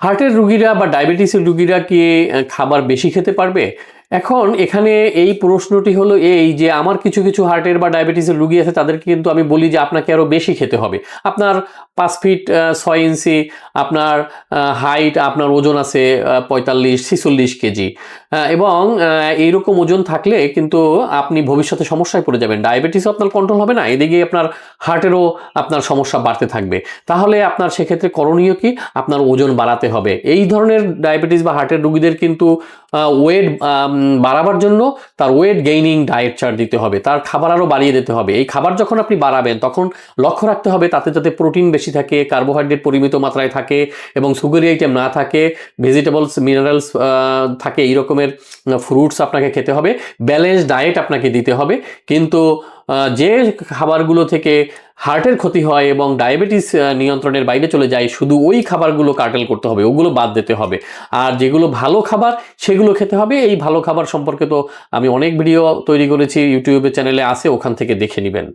হার্টের রুগীরা বা ডায়াবেটিসের রুগীরা কি খাবার বেশি খেতে পারবে? এখন এখানে এই প্রশ্নটি হলো এই যে আমার কিছু কিছু হার্টের বা ডায়াবেটিসের রুগী আছে, তাদেরকে কিন্তু আমি বলি যে আপনাকে আরও বেশি খেতে হবে। আপনার পাঁচ ফিট ছয় ইঞ্চি, আপনার হাইট, আপনার ওজন আছে পঁয়তাল্লিশ, ছিচল্লিশ কেজি। এবং এইরকম ওজন থাকলে কিন্তু আপনি ভবিষ্যতে সমস্যায় পড়ে যাবেন। ডায়াবেটিসও আপনার কন্ট্রোল হবে না, এদিকে আপনার হার্টেরও আপনার সমস্যা বাড়তে থাকবে। তাহলে আপনার সেক্ষেত্রে করণীয় কি? আপনার ওজন বাড়াতে হবে। এই ধরনের ডায়াবেটিস বা হার্টের রুগীদের কিন্তু ওয়েট বাড়াবার জন্য তার ওয়েট গেইনিং ডায়েট চার্ট দিতে হবে, তার খাবার আরও বাড়িয়ে দিতে হবে। এই খাবার যখন আপনি বাড়াবেন, তখন লক্ষ্য রাখতে হবে তাতে যাতে প্রোটিন বেশি থাকে কার্বোহাইড্রেট পরিমিত মাত্রায় থাকে এবং সুগারি আইটেম না থাকে ভেজিটেবলস মিনারেলস থাকে, এই রকমের ফ্রুটস আপনাকে খেতে হবে ব্যালেন্সড ডায়েট আপনাকে দিতে হবে। কিন্তু যে খাবারগুলো থেকে হার্টের ক্ষতি হয় এবং ডায়াবেটিস নিয়ন্ত্রণের বাইরে চলে যায়, শুধু ওই খাবারগুলো কাটেল করতে হবে, ওগুলো বাদ দিতে হবে। আর যেগুলো ভালো খাবার, সেগুলো খেতে হবে। এই ভালো খাবার সম্পর্কে তো আমি অনেক ভিডিও তৈরি করেছি ইউটিউবের চ্যানেলে আসে ওখান থেকে দেখে নেবেন।